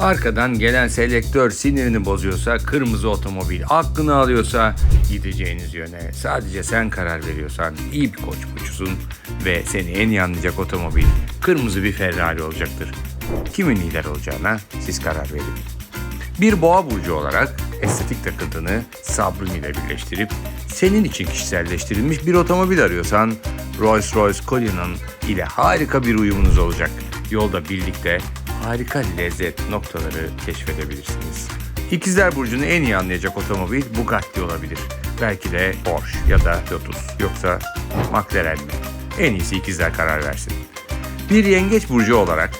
Arkadan gelen selektör sinirini bozuyorsa kırmızı otomobil, aklını alıyorsa gideceğiniz yöne sadece sen karar veriyorsan iyi bir koç burcusun ve seni en iyi anlayacak otomobil kırmızı bir Ferrari olacaktır. Kimin lider olacağına siz karar verin. Bir boğa burcu olarak estetik takıntını sabrın ile birleştirip senin için kişiselleştirilmiş bir otomobil arıyorsan Rolls-Royce Cullinan ile harika bir uyumunuz olacak. Yolda birlikte harika lezzet noktaları keşfedebilirsiniz. İkizler Burcu'nu en iyi anlayacak otomobil Bugatti olabilir. Belki de Porsche ya da Lotus yoksa McLaren mi? En iyisi ikizler karar versin. Bir yengeç burcu olarak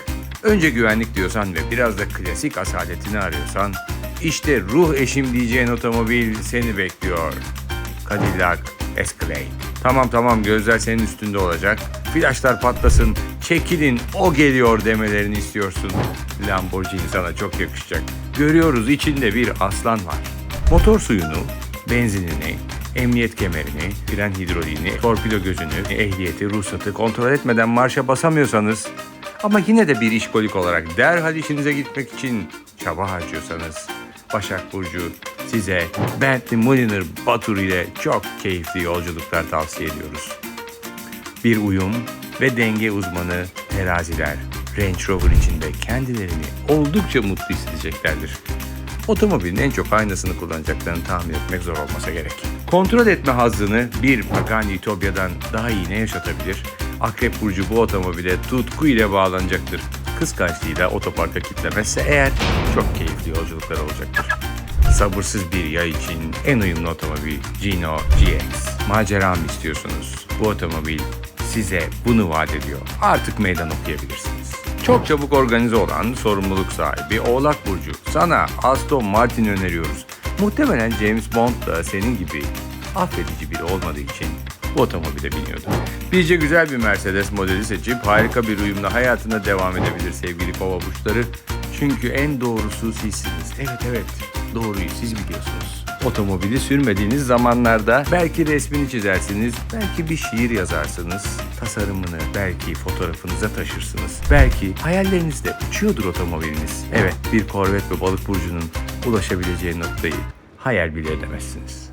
önce güvenlik diyorsan ve biraz da klasik asaletini arıyorsan işte ruh eşim diyeceğin otomobil seni bekliyor. Cadillac Escalade. Tamam tamam gözler senin üstünde olacak. Flaşlar patlasın, çekilin o geliyor demelerini istiyorsun. Lamborghini sana çok yakışacak. Görüyoruz içinde bir aslan var. Motor suyunu, benzinini, emniyet kemerini, fren hidroliğini, torpido gözünü, ehliyeti, ruhsatı kontrol etmeden marşa basamıyorsanız ama yine de bir işkolik olarak derhal işinize gitmek için çaba harcıyorsanız Başak Burcu size Bentley Mulliner Batur ile çok keyifli yolculuklar tavsiye ediyoruz. Bir uyum ve denge uzmanı teraziler Range Rover içinde kendilerini oldukça mutlu hissedeceklerdir. Otomobilin en çok aynasını kullanacaklarını tahmin etmek zor olmasa gerek. Kontrol etme hazzını bir Pagani Ütopya'dan daha iyi ne yaşatabilir? Akrep Burcu bu otomobile tutku ile bağlanacaktır. Kıskançlığıyla otoparka kitlemezse eğer çok keyifli yolculuklar olacaktır. Sabırsız bir yay için en uyumlu otomobil Gino GX. Macera mı istiyorsunuz? Bu otomobil size bunu vaat ediyor. Artık meydan okuyabilirsiniz. Çok çabuk organize olan sorumluluk sahibi Oğlak Burcu. Sana Aston Martin öneriyoruz. Muhtemelen James Bond da senin gibi affedici biri olmadığı için bu otomobile biniyordu. Bizce güzel bir Mercedes modeli seçip harika bir uyumla hayatına devam edebilir sevgili kova burçları. Çünkü en doğrusu sizsiniz. Evet evet doğruyu siz biliyorsunuz. Otomobili sürmediğiniz zamanlarda belki resmini çizersiniz, belki bir şiir yazarsınız, tasarımını belki fotoğrafınıza taşırsınız. Belki hayallerinizde uçuyordur otomobiliniz. Evet, bir korvet ve balık burcunun ulaşabileceği noktayı hayal bile edemezsiniz.